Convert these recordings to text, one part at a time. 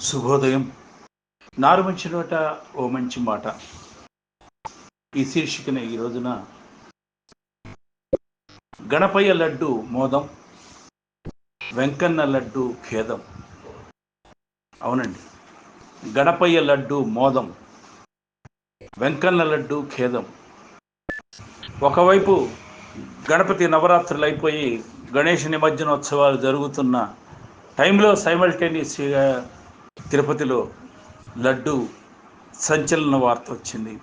శుభోదయం. నారు మంచి నోట ఓ మంచి మాట. ఈ శీర్షికన ఈ రోజున. గణపయ్య లడ్డు మోదం వెంకన్న లడ్డు ఖేదం. అవునండి. గణపయ్య లడ్డు మోదం వెంకన్న లడ్డు ఖేదం. ఒకవైపు గణపతి నవరాత్రులు అయిపోయి గణేష్ నిమజ్జనోత్సవాలు జరుగుతున్న టైంలో సైమల్టేనియస్గా తిరుపతిలో లడ్డు సంచలన వార్త వచ్చింది.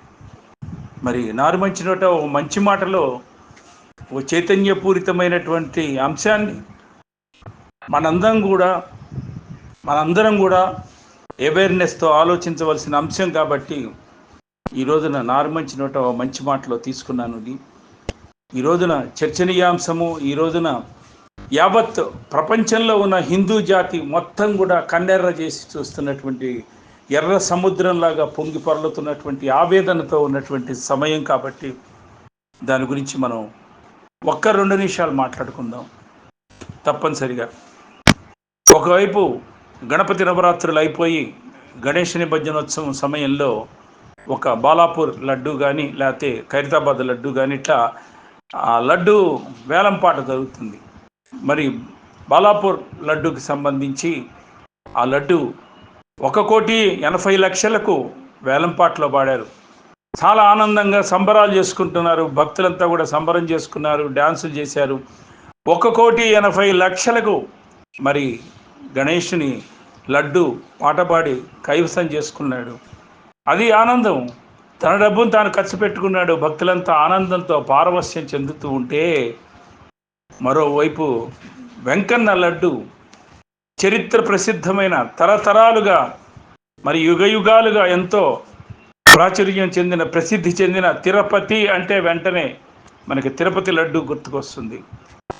మరి నారుమంచి నోట ఓ మంచి మాటలో ఓ చైతన్యపూరితమైనటువంటి అంశాన్ని మనందరం కూడా మనందరం కూడా అవేర్నెస్తో ఆలోచించవలసిన అంశం కాబట్టి ఈ రోజున నారుమంచి నోట ఓ మంచి మాటలో తీసుకున్నాను. ఇది ఈ రోజున చర్చనీయాంశము ఈ రోజున యావత్ ప్రపంచంలో ఉన్న హిందూ జాతి మొత్తం కూడా కన్నెర్ర చేసి చూస్తున్నటువంటి ఎర్ర సముద్రంలాగా పొంగి పొరలుతున్నటువంటి ఆవేదనతో ఉన్నటువంటి సమయం కాబట్టి దాని గురించి మనం ఒక్క రెండు నిమిషాలు మాట్లాడుకుందాం. తప్పనిసరిగా. ఒకవైపు గణపతి నవరాత్రులు అయిపోయి గణేష్ నిమజ్జనోత్సవం సమయంలో ఒక బాలాపూర్ లడ్డు కానీ లేకపోతే ఖైరతాబాద్ లడ్డు కానీ ఇట్లా ఆ లడ్డు వేలంపాట జరుగుతుంది. మరి బాలాపూర్ లడ్డుకి సంబంధించి ఆ లడ్డు ఒక కోటి ఎనభై లక్షలకు వేలంపాట్లో పాడారు. చాలా ఆనందంగా సంబరాలు చేసుకుంటున్నారు. భక్తులంతా కూడా సంబరం చేసుకున్నారు డ్యాన్సులు చేశారు. ఒక కోటి ఎనభై లక్షలకు మరి గణేష్ని లడ్డు పాట పాడి కైవసం చేసుకున్నాడు. అది ఆనందం. తన డబ్బును తాను ఖర్చు పెట్టుకున్నాడు. భక్తులంతా ఆనందంతో పారవస్యం చెందుతూ ఉంటే మరోవైపు వెంకన్న లడ్డు చరిత్ర ప్రసిద్ధమైన తరతరాలుగా మరి యుగయుగాలుగా ఎంతో ప్రాచుర్యం చెందిన ప్రసిద్ధి చెందిన తిరుపతి అంటే వెంటనే మనకి తిరుపతి లడ్డు గుర్తుకొస్తుంది.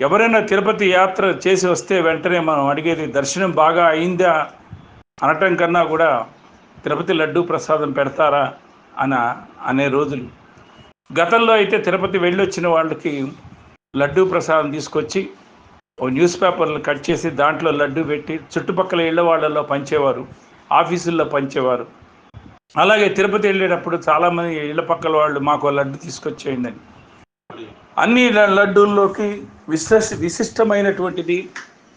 ఎవరైనా తిరుపతి యాత్ర చేసి వస్తే వెంటనే మనం అడిగేది దర్శనం బాగా అయిందా? అనటం కన్నా కూడా తిరుపతి లడ్డు ప్రసాదం పెడతారా అన అనే రోజులు. గతంలో అయితే తిరుపతి వెళ్ళొచ్చిన వాళ్ళకి లడ్డూ ప్రసాదం తీసుకొచ్చి ఓ న్యూస్ పేపర్లు కట్ చేసి దాంట్లో లడ్డు పెట్టి చుట్టుపక్కల ఇళ్ళ వాళ్ళల్లో పంచేవారు ఆఫీసుల్లో పంచేవారు. అలాగే తిరుపతి వెళ్ళేటప్పుడు చాలామంది ఇళ్ళ పక్కల వాళ్ళు మాకు లడ్డు తీసుకొచ్చేయండి అని అన్ని లడ్డూల్లోకి విశేష విశిష్టమైనటువంటిది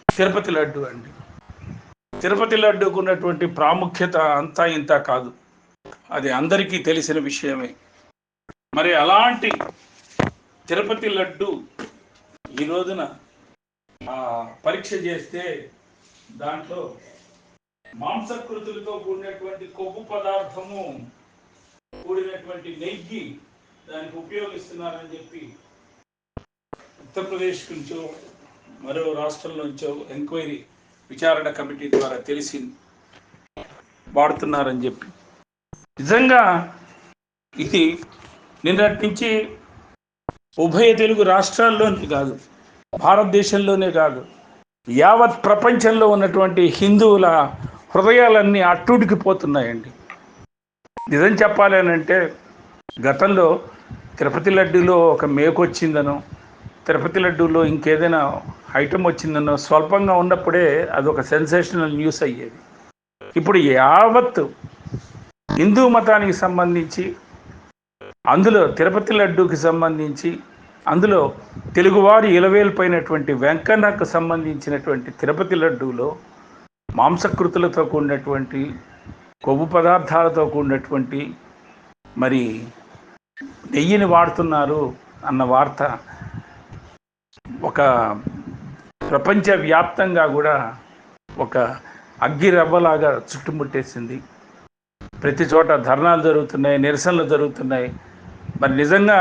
తిరుపతి లడ్డు అండి. తిరుపతి లడ్డుకు ఉన్నటువంటి ప్రాముఖ్యత అంతా ఇంత కాదు. అది అందరికీ తెలిసిన విషయమే. మరి అలాంటి తిరుపతి లడ్డు ఈ రోజున పరీక్ష చేస్తే దాంట్లో మాంసకృతులతో కూడినటువంటి కొవ్వు పదార్థము కూడినటువంటి నెయ్యి దానికి ఉపయోగిస్తున్నారని చెప్పి ఉత్తరప్రదేశ్ నుంచో మరో రాష్ట్రం నుంచో ఎంక్వైరీ విచారణ కమిటీ ద్వారా తెలిసింది వాడుతున్నారని చెప్పి. నిజంగా ఇది నిన్నటి నుంచి ఉభయ తెలుగు రాష్ట్రాల్లోనే కాదు భారతదేశంలోనే కాదు యావత్ ప్రపంచంలో ఉన్నటువంటి హిందువుల హృదయాలన్నీ అట్టుడికిపోతున్నాయండి. నిజం చెప్పాలి అని అంటే గతంలో తిరుపతి లడ్డూలో ఒక మేకు వచ్చిందనో తిరుపతి లడ్డూలో ఇంకేదైనా ఐటమ్ వచ్చిందనో స్వల్పంగా ఉన్నప్పుడే అదొక సెన్సేషనల్ న్యూస్ అయ్యేది. ఇప్పుడు యావత్ హిందూ మతానికి సంబంధించి అందులో తిరుపతి లడ్డూకి సంబంధించి అందులో తెలుగువారి ఇలవేల్పోయినటువంటి వెంకన్నకు సంబంధించినటువంటి తిరుపతి లడ్డూలో మాంసకృతులతో కూడినటువంటి కొవ్వు పదార్థాలతో కూడినటువంటి మరి నెయ్యిని వాడుతున్నారు అన్న వార్త ఒక ప్రపంచవ్యాప్తంగా కూడా ఒక అగ్గిరవ్వలాగా చుట్టుముట్టేసింది. ప్రతి చోట ధర్నాలు జరుగుతున్నాయి నిరసనలు జరుగుతున్నాయి. మరి నిజంగా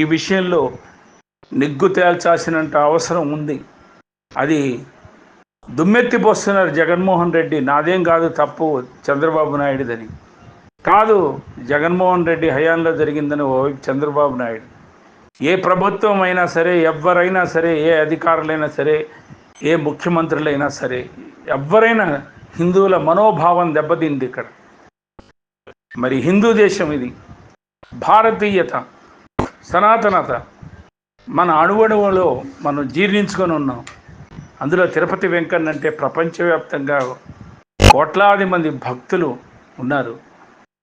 ఈ విషయంలో నిగ్గు తేల్చాల్సినంత అవసరం ఉంది. అది దుమ్మెత్తిపోస్తున్నారు జగన్మోహన్ రెడ్డి. నాదేం కాదు తప్పు చంద్రబాబు నాయుడుదని. కాదు జగన్మోహన్ రెడ్డి హయాంలో జరిగిందని ఓవైపు చంద్రబాబు నాయుడు. ఏ ప్రభుత్వం అయినా సరే ఎవరైనా సరే ఏ అధికారులైనా సరే ఏ ముఖ్యమంత్రులైనా సరే ఎవరైనా హిందువుల మనోభావం దెబ్బతింది ఇక్కడ. మరి హిందూ దేశం ఇది. భారతీయత సనాతనత మన అణువణువులో మనం జీర్ణించుకొని ఉన్నాం. అందులో తిరుపతి వెంకన్న అంటే ప్రపంచవ్యాప్తంగా కోట్లాది మంది భక్తులు ఉన్నారు.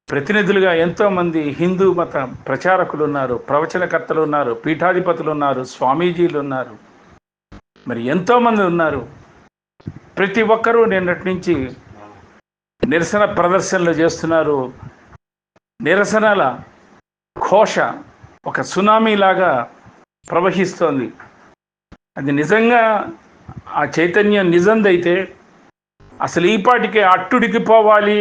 ప్రతినిధులుగా ఎంతోమంది హిందూ మత ప్రచారకులు ఉన్నారు ప్రవచనకర్తలు ఉన్నారు పీఠాధిపతులు ఉన్నారు స్వామీజీలు ఉన్నారు. మరి ఎంతోమంది ఉన్నారు. ప్రతి ఒక్కరూ నిన్నటి నుంచి నిరసన ప్రదర్శనలు చేస్తున్నారు. నిరసనల ఘోష ఒక సునామీ లాగా ప్రవహిస్తోంది. అది నిజంగా ఆ చైతన్యం నిజందైతే అసలు ఈపాటికే అట్టుడికి పోవాలి.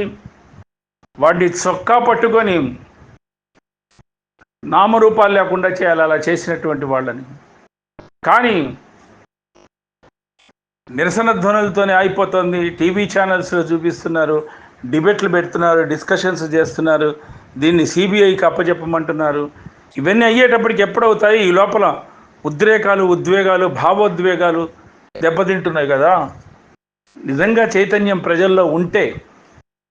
వాడిని చొక్కా పట్టుకొని నామరూపాలు లేకుండా చేయాలి అలా చేసినటువంటి వాళ్ళని. కానీ నిరసన ధ్వనులతోనే అయిపోతుంది. టీవీ ఛానల్స్లో చూపిస్తున్నారు. డిబేట్లు పెడుతున్నారు డిస్కషన్స్ చేస్తున్నారు దీన్ని సిబిఐకి అప్పచెప్పమంటున్నారు ఇవన్నీ అయ్యేటప్పటికి ఎప్పుడవుతాయి? ఈ లోపల ఉద్రేకాలు ఉద్వేగాలు భావోద్వేగాలు దెబ్బతింటున్నాయి కదా. నిజంగా చైతన్యం ప్రజల్లో ఉంటే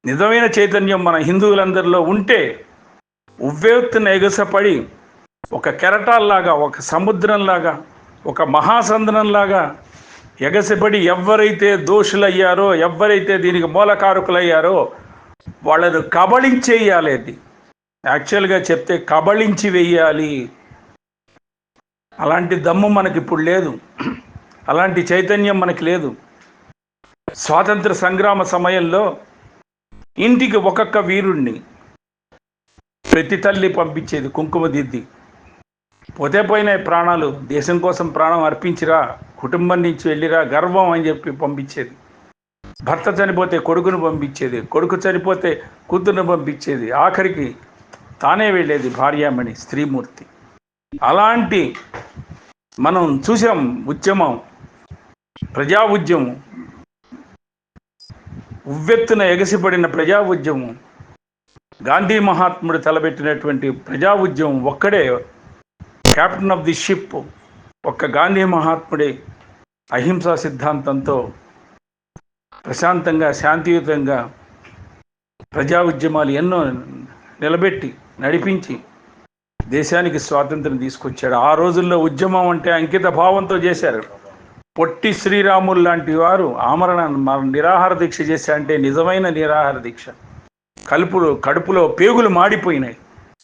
నిజమైన చైతన్యం మన హిందువులందరిలో ఉంటే ఉవ్వేత్తున ఎగసపడి ఒక కెరటాల్లాగా ఒక సముద్రంలాగా ఒక మహాసంద్రంలాగా ఎగసిపడి ఎవరైతే దోషులయ్యారో ఎవరైతే దీనికి మూలకారకులయ్యారో వాళ్ళను కబళించేయాలి అది. యాక్చువల్గా చెప్తే కబళించి వెయ్యాలి. అలాంటి దమ్ము మనకి ఇప్పుడు లేదు. అలాంటి చైతన్యం మనకి లేదు. స్వాతంత్ర సంగ్రామ సమయంలో ఇంటికి ఒక్కొక్క వీరుణ్ణి ప్రతి తల్లి పంపించేది కుంకుమ దిద్ది పోతే పోయినాయి ప్రాణాలు. దేశం కోసం ప్రాణం అర్పించిరా? కుటుంబం నుంచి వెళ్ళిరా గర్వం అని చెప్పి పంపించేది. భర్త చనిపోతే కొడుకును పంపించేది కొడుకు చనిపోతే కూతురును పంపించేది. ఆఖరికి తానే వెళ్ళేది భార్యామణి స్త్రీమూర్తి. అలాంటి మనం చూసాం ఉద్యమం ప్రజా ఉద్యమం ఉవ్వెత్తున ఎగసిపడిన ప్రజా ఉద్యమం గాంధీ మహాత్ముడు తలబెట్టినటువంటి ప్రజా ఉద్యమం ఒక్కడే. క్యాప్టెన్ ఆఫ్ ది షిప్ ఒక్క గాంధీ మహాత్ముడే. అహింసా సిద్ధాంతంతో ప్రశాంతంగా శాంతియుతంగా ప్రజా ఉద్యమాలు ఎన్నో నిలబెట్టి నడిపించి దేశానికి స్వాతంత్రం తీసుకొచ్చాడు. ఆ రోజుల్లో ఉద్యమం అంటే అంకిత భావంతో చేశారు. పొట్టి శ్రీరాములు లాంటి వారు ఆమరణ నిరాహార దీక్ష చేశా అంటే నిజమైన నిరాహార దీక్ష. కలుపులో కడుపులో పేగులు మాడిపోయినాయి.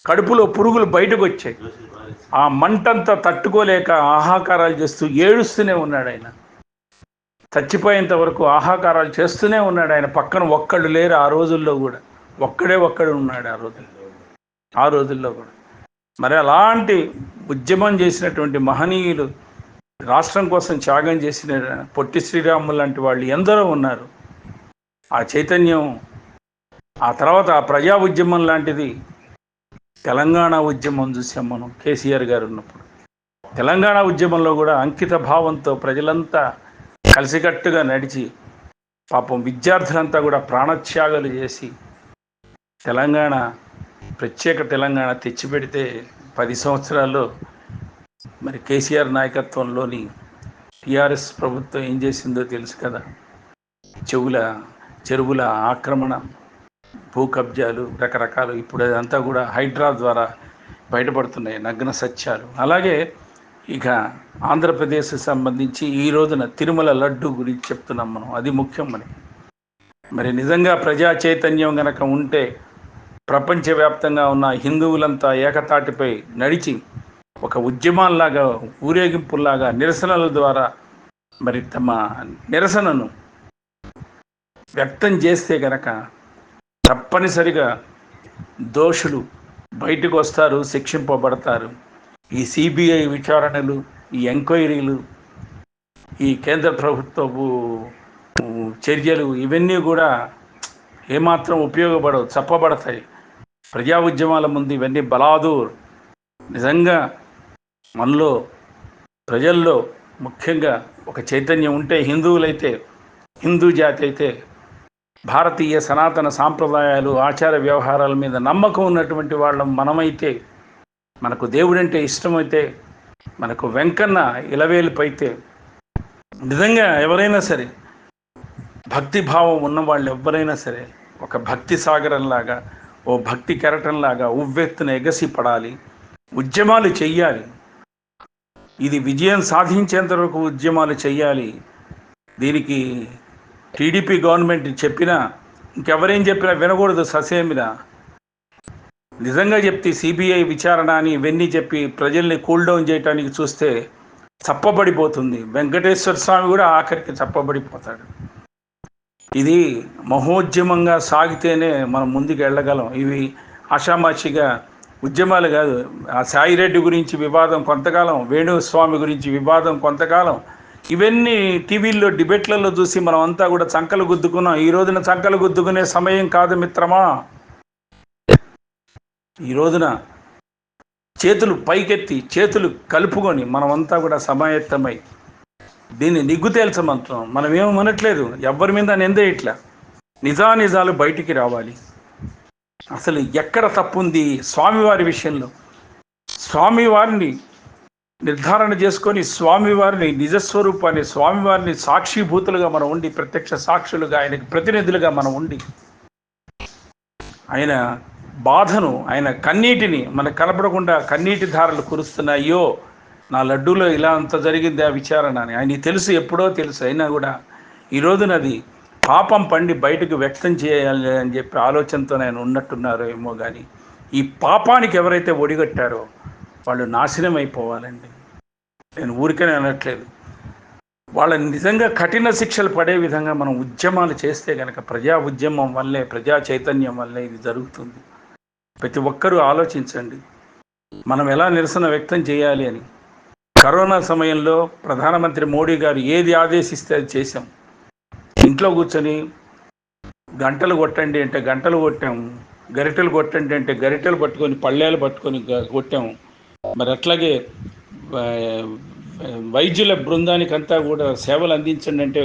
కడుపులో పురుగులు బయటకు వచ్చాయి ఆ మంటంతా తట్టుకోలేక ఆహాకారాలు చేస్తూ ఏడుస్తూనే ఉన్నాడు ఆయన. చచ్చిపోయేంత వరకు ఆహాకారాలు చేస్తూనే ఉన్నాడు ఆయన. పక్కన ఒక్కడు లేరు ఆ రోజుల్లో కూడా. ఒక్కడే ఒక్కడు ఉన్నాడు ఆ రోజుల్లో. ఆ రోజుల్లో కూడా. మరి అలాంటి ఉద్యమం చేసినటువంటి మహనీయులు రాష్ట్రం కోసం త్యాగం చేసిన పొట్టి శ్రీరాములు లాంటి వాళ్ళు ఎందరో ఉన్నారు. ఆ చైతన్యం ఆ తర్వాత ఆ ప్రజా ఉద్యమం లాంటిది తెలంగాణ ఉద్యమం చూసాం మనం కేసీఆర్ గారు ఉన్నప్పుడు. తెలంగాణ ఉద్యమంలో కూడా అంకిత భావంతో ప్రజలంతా కలిసికట్టుగా నడిచి పాపం విద్యార్థులంతా కూడా ప్రాణత్యాగాలు చేసి తెలంగాణ ప్రత్యేక తెలంగాణ తెచ్చిపెడితే పది సంవత్సరాల్లో మరి కేసీఆర్ నాయకత్వంలోని టీఆర్ఎస్ ప్రభుత్వం ఏం చేసిందో తెలుసు కదా? చెవుల చెరువుల ఆక్రమణ. భూ కబ్జాలు రకరకాలు ఇప్పుడు అదంతా కూడా హైడ్రా ద్వారా బయటపడుతున్నాయి నగ్న సత్యాలు. అలాగే ఇక ఆంధ్రప్రదేశ్ సంబంధించి ఈ రోజున తిరుమల లడ్డు గురించి చెప్తున్నాం మనం. అది ముఖ్యం మనకి మరి నిజంగా ప్రజా చైతన్యం గనక ఉంటే ప్రపంచవ్యాప్తంగా ఉన్న హిందువులంతా ఏకతాటిపై నడిచి ఒక ఉద్యమాల్లాగా ఊరేగింపుల్లాగా నిరసనల ద్వారా మరి తమ నిరసనను వ్యక్తం చేస్తే గనక తప్పనిసరిగా దోషులు బయటకు వస్తారు శిక్షింపబడతారు. ఈ సిబిఐ విచారణలు ఈ ఎంక్వైరీలు ఈ కేంద్ర ప్రభుత్వపు చర్యలు ఇవన్నీ కూడా ఏమాత్రం ఉపయోగపడవు చప్పబడతాయి. ప్రజా ఉద్యమాల ముందు ఇవన్నీ బలాదూర్. నిజంగా మనలో ప్రజల్లో ముఖ్యంగా ఒక చైతన్యం ఉంటే హిందువులైతే హిందూ జాతి అయితే భారతీయ సనాతన సాంప్రదాయాలు ఆచార వ్యవహారాల మీద నమ్మకం ఉన్నటువంటి వాళ్ళం మనమైతే మనకు దేవుడంటే ఇష్టమైతే మనకు వెంకన్న ఇలవేలుపైతే నిజంగా ఎవరైనా సరే భక్తి భావం ఉన్న వాళ్ళు ఎవరైనా సరే ఒక భక్తి సాగరంలాగా ఓ భక్తి కెరటంలాగా ఉవ్వెత్తున ఎగసి పడాలి ఉద్యమాలు చెయ్యాలి. ఇది విజయం సాధించేంత వరకు ఉద్యమాలు చెయ్యాలి. దీనికి టీడీపీ గవర్నమెంట్ చెప్పినా ఇంకెవరేం చెప్పినా వినకూడదు ససేమిన నిజంగా చెప్తే సిబిఐ విచారణ అని ఇవన్నీ చెప్పి ప్రజల్ని కూల్ డౌన్ చేయడానికి చూస్తే చప్పబడిపోతుంది. వెంకటేశ్వర స్వామి కూడా ఆఖరికి చప్పబడిపోతాడు. ఇది మహోద్యమంగా సాగితేనే మనం ముందుకు వెళ్ళగలం. ఇవి ఆషామాషిగా ఉద్యమాలు కాదు. ఆ సాయిరెడ్డి గురించి వివాదం కొంతకాలం వేణుస్వామి గురించి వివాదం కొంతకాలం ఇవన్నీ టీవీల్లో డిబేట్లలో చూసి మనం అంతా కూడా చంకలు గుద్దుకున్నాం. ఈ రోజున చంకలు గుద్దుకునే సమయం కాదు మిత్రమా? ఈ రోజున చేతులు పైకెత్తి చేతులు కలుపుకొని మనమంతా కూడా సమాయత్తమై దీన్ని నిగ్గు తేల్చమంటున్నాం. మనం ఏమనట్లేదు ఎవరి మీద నిందే ఇట్లా. నిజానిజాలు బయటికి రావాలి. అసలు ఎక్కడ తప్పుంది స్వామివారి విషయంలో? స్వామివారిని నిర్ధారణ చేసుకొని స్వామివారిని నిజస్వరూపాన్ని స్వామివారిని సాక్షిభూతులుగా మనం ఉండి ప్రత్యక్ష సాక్షులుగా ఆయనకి ప్రతినిధులుగా మనం ఉండి ఆయన బాధను ఆయన కన్నీటిని మనకు కనపడకుండా కన్నీటి ధారలు కురుస్తున్నాయో నా లడ్డూలో ఇలా అంత జరిగింది ఆ విచారణ అని. ఆయన తెలుసు ఎప్పుడో తెలుసు అయినా కూడా ఈ రోజున పాపం పండి బయటకు వ్యక్తం చేయాలి అని చెప్పి ఆలోచనతో ఆయన ఉన్నట్టున్నారో ఏమో కానీ ఈ పాపానికి ఎవరైతే ఒడిగట్టారో వాళ్ళు నాశనం అయిపోవాలండి నేను ఊరికనే అనట్లేదు. వాళ్ళని నిజంగా కఠిన శిక్షలు పడే విధంగా మనం ఉద్యమాలు చేస్తే కనుక ప్రజా ఉద్యమం వల్లే ప్రజా చైతన్యం వల్లే ఇది జరుగుతుంది. ప్రతి ఒక్కరూ ఆలోచించండి. మనం ఎలా నిరసన వ్యక్తం చేయాలి అని. కరోనా సమయంలో ప్రధానమంత్రి మోడీ గారు ఏది ఆదేశిస్తే అది చేశాం. ఇంట్లో కూర్చొని గంటలు కొట్టండి అంటే గంటలు కొట్టాము గరిటెలు కొట్టండి అంటే గరిటెలు పట్టుకొని పళ్ళేలు పట్టుకొని కొట్టాము మరి అట్లాగే వైద్యుల బృందానికంతా కూడా సేవలు అందించండి అంటే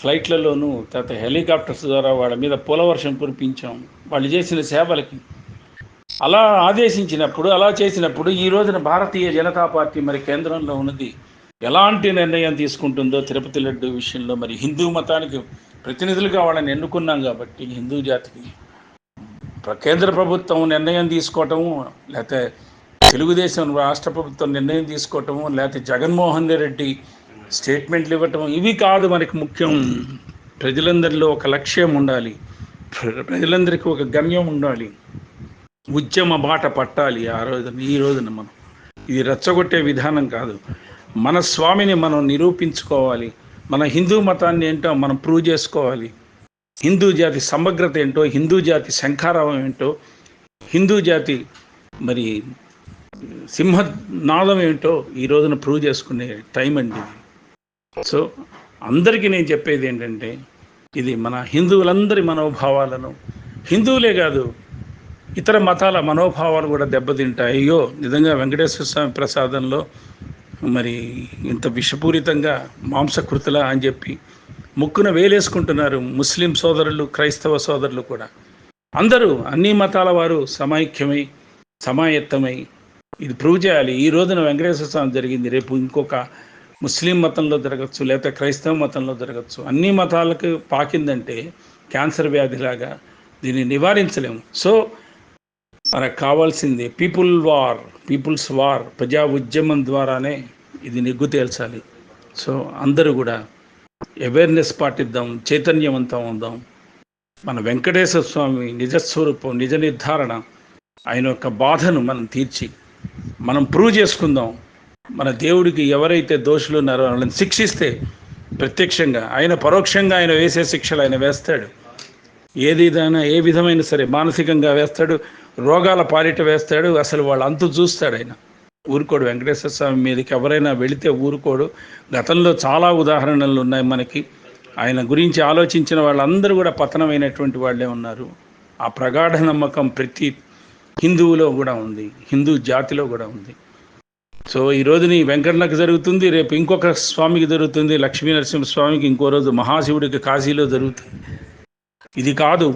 ఫ్లైట్లలోనూ తర్వాత హెలికాప్టర్స్ ద్వారా వాళ్ళ మీద పూలవర్షం కురిపించాం. వాళ్ళు చేసిన సేవలకి. అలా ఆదేశించినప్పుడు అలా చేసినప్పుడు ఈ రోజున భారతీయ జనతా పార్టీ మరి కేంద్రంలో ఉన్నది. ఎలాంటి నిర్ణయం తీసుకుంటుందో తిరుపతి లడ్డు విషయంలో మరి హిందూ మతానికి ప్రతినిధులుగా వాళ్ళని ఎన్నుకున్నాం కాబట్టి హిందూ జాతికి కేంద్ర ప్రభుత్వం నిర్ణయం తీసుకోవటము లేకపోతే తెలుగుదేశం రాష్ట్ర ప్రభుత్వం నిర్ణయం తీసుకోవటము లేకపోతే జగన్మోహన్ రెడ్డి స్టేట్మెంట్లు ఇవ్వటం ఇవి కాదు మనకి ముఖ్యం. ప్రజలందరిలో ఒక లక్ష్యం ఉండాలి. ప్రజలందరికీ ఒక గమ్యం ఉండాలి. ఉద్యమ బాట పట్టాలి ఆ రోజున ఈ రోజున మనం. ఇది రెచ్చగొట్టే విధానం కాదు. మన స్వామిని మనం నిరూపించుకోవాలి. మన హిందూ మతాన్ని ఏంటో మనం ప్రూవ్ చేసుకోవాలి. హిందూ జాతి సమగ్రత ఏంటో హిందూ జాతి శంఖారావం ఏంటో హిందూ జాతి మరి సింహనాదం ఏమిటో ఈ రోజున ప్రూవ్ చేసుకునే టైం అండి సో అందరికీ నేను చెప్పేది ఏంటంటే ఇది మన హిందువులందరి మనోభావాలను హిందువులే కాదు ఇతర మతాల మనోభావాలు కూడా దెబ్బతింటాయి. అయ్యో నిజంగా వెంకటేశ్వర స్వామి ప్రసాదంలో మరి ఇంత విషపూరితంగా మాంసకృతుల అని చెప్పి ముక్కున వేలేసుకుంటున్నారు ముస్లిం సోదరులు క్రైస్తవ సోదరులు కూడా. అందరూ అన్ని మతాల వారు సమైక్యమై సమాయత్తమై ఇది ప్రూవ్ చేయాలి. ఈ రోజున వెంకటేశ్వర స్వామి జరిగింది. రేపు ఇంకొక ముస్లిం మతంలో జరగచ్చు లేకపోతే క్రైస్తవ మతంలో జరగచ్చు. అన్ని మతాలకు పాకిందంటే క్యాన్సర్ వ్యాధిలాగా దీన్ని నివారించలేము. సో మనకు కావాల్సింది పీపుల్ వార్ పీపుల్స్ వార్ ప్రజా ఉద్యమం ద్వారానే ఇది నిగ్గు తేల్చాలి. సో అందరూ కూడా అవేర్నెస్ పాటిద్దాం చైతన్యవంతం ఉందాం మన వెంకటేశ్వర స్వామి నిజస్వరూపం నిజ నిర్ధారణ ఆయన యొక్క బాధను మనం తీర్చి మనం ప్రూవ్ చేసుకుందాం. మన దేవుడికి ఎవరైతే దోషులు ఉన్నారో వాళ్ళని శిక్షిస్తే ప్రత్యక్షంగా ఆయన పరోక్షంగా ఆయన వేసే శిక్షలు ఆయన వేస్తాడు. ఏదిదైనా ఏ విధమైన సరే మానసికంగా వేస్తాడు రోగాల పాలిట వేస్తాడు అసలు వాళ్ళ అంతు చూస్తాడు ఆయన. ఊరుకోడు వెంకటేశ్వర స్వామి మీదకి ఎవరైనా వెళితే ఊరుకోడు. గతంలో చాలా ఉదాహరణలు ఉన్నాయి మనకి. ఆయన గురించి ఆలోచించిన వాళ్ళందరూ కూడా పతనమైనటువంటి వాళ్ళే ఉన్నారు. ఆ ప్రగాఢ నమ్మకం ప్రతి హిందువులో కూడా ఉంది హిందూ జాతిలో కూడా ఉంది. సో ఈ రోజుని వెంకటనకు జరుగుతుంది రేపు ఇంకొక స్వామికి జరుగుతుంది లక్ష్మీ నరసింహ స్వామికి ఇంకో రోజు మహాశివుడికి కాశీలో జరుగుతుంది. ఇది కాదు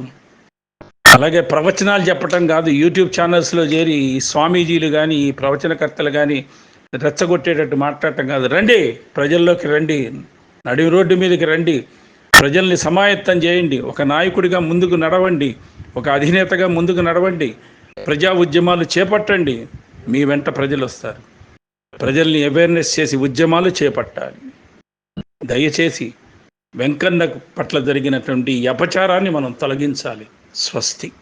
అలాగే ప్రవచనాలు చెప్పటం కాదు యూట్యూబ్ ఛానల్స్లో చేరి ఈ స్వామీజీలు కానీ ఈ ప్రవచనకర్తలు కానీ రెచ్చగొట్టేటట్టు మాట్లాడటం కాదు. రండి ప్రజల్లోకి రండి నడి రోడ్డు మీదకి రండి ప్రజల్ని సమాయత్తం చేయండి ఒక నాయకుడిగా ముందుకు నడవండి ఒక అధినేతగా ముందుకు నడవండి ప్రజా ఉద్యమాలు చేపట్టండి. మీ వెంట ప్రజలు వస్తారు. ప్రజల్ని అవేర్నెస్ చేసి ఉద్యమాలు చేపట్టాలి. దయచేసి వెంకన్న పట్ల జరిగినటువంటి అపచారాన్ని మనం తొలగించాలి. స్వస్తి.